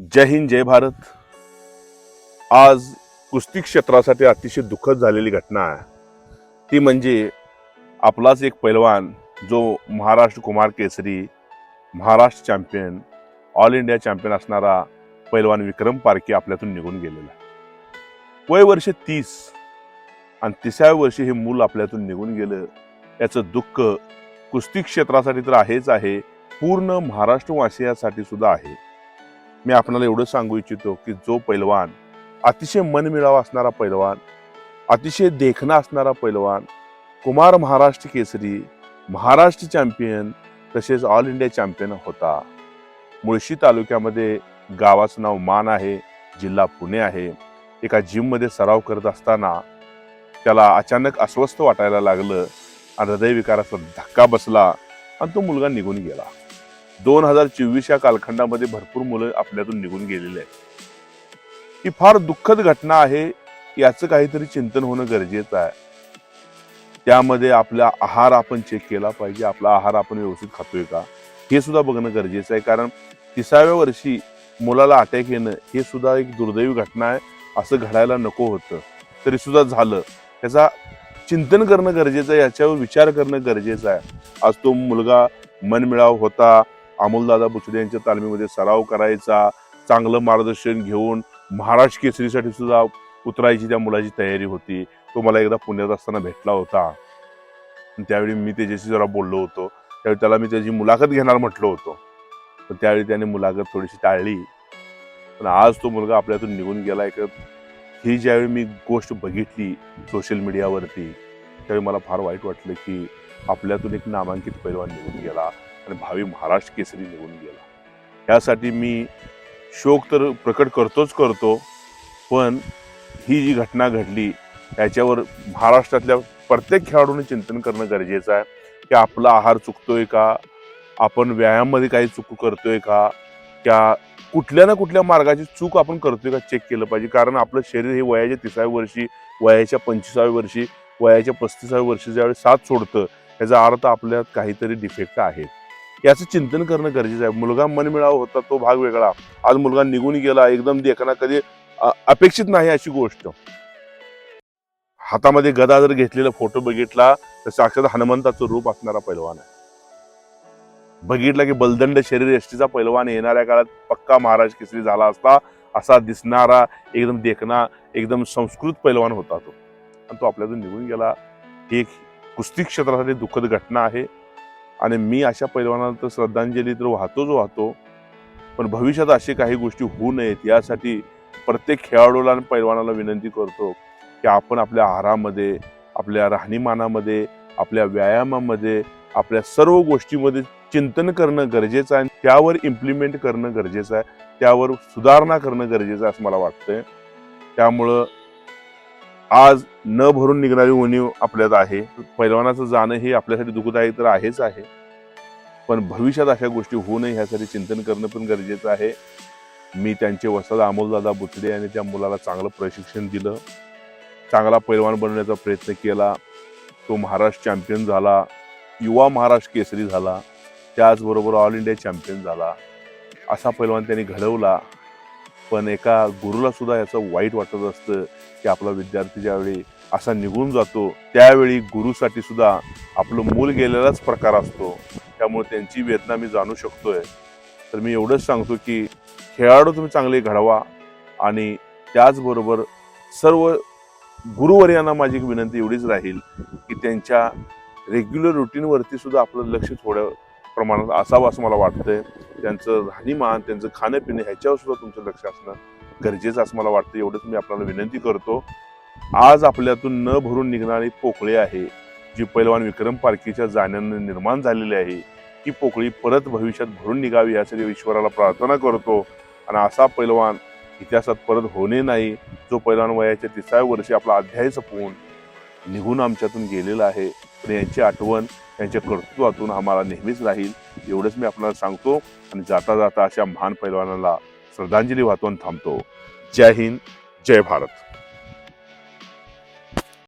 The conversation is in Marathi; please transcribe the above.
जय हिंद जय भारत. आज कुस्ती क्षेत्रासाठी अतिशय दुःखद झालेली घटना आहे. ती म्हणजे आपलाच एक पैलवान जो Maharashtra Kumar Kesari Maharashtra champion all India champion असणारा पैलवान विक्रम पारखे आपल्यातून निघून गेलेला आहे. वय वर्ष तीस आणि तिसाव्या वर्षी हे मूल आपल्यातून निघून गेलं याचं दुःख कुस्ती क्षेत्रासाठी तर आहेच आहे पूर्ण महाराष्ट्रवासियासाठी सुद्धा आहे. मी आपणाला एवढं सांगू इच्छितो की जो पैलवान अतिशय मनमिळावा असणारा पैलवान अतिशय देखणा असणारा पैलवान कुमार महाराष्ट्र केसरी महाराष्ट्र चॅम्पियन तसेच ऑल इंडिया चॅम्पियन होता. मुळशी तालुक्यामध्ये गावाचं नाव मान आहे जिल्हा पुणे आहे. एका जिममध्ये सराव करत असताना त्याला अचानक अस्वस्थ वाटायला लागलं आणि हृदयविकाराचा धक्का बसला आणि तो मुलगा निघून गेला. दोन हजार चोवीस या कालखंडामध्ये भरपूर मुलं आपल्यातून निघून गेलेली आहेत. ही फार दुःखद घटना आहे याचं काहीतरी चिंतन होणं गरजेचं आहे. त्यामध्ये आपला आहार आपण चेक केला पाहिजे आपला आहार आपण व्यवस्थित खातोय का? हे सुद्धा बघणं गरजेचं आहे कारण तिसाव्या वर्षी मुलाला अटॅक येणं हे सुद्धा एक दुर्दैवी घटना आहे असं घडायला नको होतं. तरी सुद्धा झालं. त्याचा चिंतन करणं गरजेचं आहे याच्यावर विचार करणं गरजेचं आहे. आज तो मुलगा मनमिळाव होता अमोलदादा बुचडे यांच्या तालमीमध्ये सराव करायचा चांगलं मार्गदर्शन घेऊन महाराष्ट्र केसरीसाठी सुद्धा उतरायची त्या मुलाची तयारी होती. तो मला एकदा पुण्यात असताना भेटला होता. त्यावेळी मी त्याच्याशी जरा बोललो होतो. त्यावेळी त्याला मी त्याची मुलाखत घेणार म्हटलो होतो. पण त्यावेळी त्याने मुलाखत थोडीशी टाळली. पण आज तो मुलगा आपल्यातून निघून गेला एक. ही ज्यावेळी मी गोष्ट बघितली सोशल मीडियावरती त्यावेळी मला फार वाईट वाटलं की आपल्यातून एक नामांकित पैलवान निघून गेला. आणि भावी महाराष्ट्र केसरी निघून गेला. यासाठी मी शोक तर प्रकट करतोच करतो पण ही जी घटना घडली याच्यावर महाराष्ट्रातल्या प्रत्येक खेळाडूने चिंतन करणं गरजेचं आहे. की आपला आहार चुकतोय का? आपण व्यायाममध्ये काही चूक करतोय का? त्या कुठल्या ना कुठल्या मार्गाची चूक आपण करतोय का? चेक केलं पाहिजे. कारण आपलं शरीर हे वयाच्या तिसाव्या वर्षी वयाच्या पंचवीसाव्या वर्षी वयाच्या पस्तीसाव्या वर्षी ज्यावेळी साथ सोडतं याचा अर्थ आपल्यात काहीतरी डिफेक्ट आहेत याचं चिंतन करणं गरजेचं आहे. मुलगा मनमिळावा होता तो भाग वेगळा. आज मुलगा निघून गेला एकदम देखना कधी अपेक्षित नाही अशी गोष्ट. हातामध्ये गदा जर घेतलेला फोटो बघितला तर साक्षात हनुमंताचं रूप असणारा पैलवान आहे. बघितला की बलदंड शरीर एसटीचा पैलवान येणाऱ्या काळात पक्का महाराज केसरी झाला असता असा दिसणारा एकदम देखना एकदम संस्कृत पैलवान होता तो. आणि तो आपल्यातून निघून गेला. ही एक कुस्ती क्षेत्रासाठी दुःखद घटना आहे. आणि मी अशा पैलवानाला तर श्रद्धांजली तर वाहतोच वाहतो. पण भविष्यात अशी काही गोष्टी होऊ नयेत यासाठी प्रत्येक खेळाडूला आणि पैलवानाला विनंती करतो की आपण आपल्या आहारामध्ये आपल्या राहणीमानामध्ये आपल्या व्यायामामध्ये आपल्या सर्व गोष्टीमध्ये चिंतन करणं गरजेचं आहे आणि त्यावर इम्प्लिमेंट करणं गरजेचं आहे. त्यावर सुधारणा करणं गरजेचं आहे असं मला वाटतंय. त्यामुळं आज न भरून निघणारी उणीव आपल्यात आहे. पैलवानाचं जाणं हे आपल्यासाठी दुःखदायी तर आहेच आहे. पण भविष्यात अशा गोष्टी होऊ नये ह्यासाठी चिंतन करणं पण गरजेचं आहे. मी त्यांचे वसद अमोलदादा बुचडे यांनी त्या मुलाला चांगलं प्रशिक्षण दिलं. चांगला पैलवान बनवण्याचा प्रयत्न केला. तो महाराष्ट्र चॅम्पियन झाला. युवा महाराष्ट्र केसरी झाला. त्याचबरोबर ऑल इंडिया चॅम्पियन झाला. असा पैलवान त्यांनी घडवला. पण एका गुरुला सुद्धा याचं वाईट वाटत असतं की आपला विद्यार्थी ज्यावेळी असा निघून जातो त्यावेळी गुरुसाठी सुद्धा आपलं मूल गेलेलाच प्रकार असतो. त्यामुळे त्यांची वेदना मी जाणू शकतोय. तर मी एवढंच सांगतो की खेळाडू तुम्ही चांगले घडवा आणि त्याचबरोबर सर्व गुरुवर्यांना माझी एक विनंती एवढीच राहील की त्यांच्या रेग्युलर रुटीनवरती सुद्धा आपलं लक्ष थोड्या प्रमाणात असावं असं मला वाटतंय. त्यांचं राहणीमान त्यांचं खाणंपिणं ह्याच्यावर सुद्धा तुमचं लक्ष असणं गरजेचं असं मला वाटतं. एवढंच मी आपल्याला विनंती करतो. आज आपल्यातून न भरून निघणारी पोकळी आहे जी पैलवान विक्रम पारखीच्या जाण्यानं निर्माण झालेली आहे ती पोकळी परत भविष्यात भरून निघावी यासाठी ईश्वराला प्रार्थना करतो. आणि असा पैलवान इतिहासात परत होणे नाही जो पैलवान वयाच्या तिसाव्या वर्षी आपला अध्याय संपवून निघून आमच्यातून गेलेला आहे. पण यांची आठवण त्यांच्या कर्तृत्वातून आम्हाला नेहमीच राहील एवढंच मी आपल्याला सांगतो. आणि जाता जाता अशा महान पैलवानाला श्रद्धांजली वाहतून थांबतो. जय हिंद जय भारत.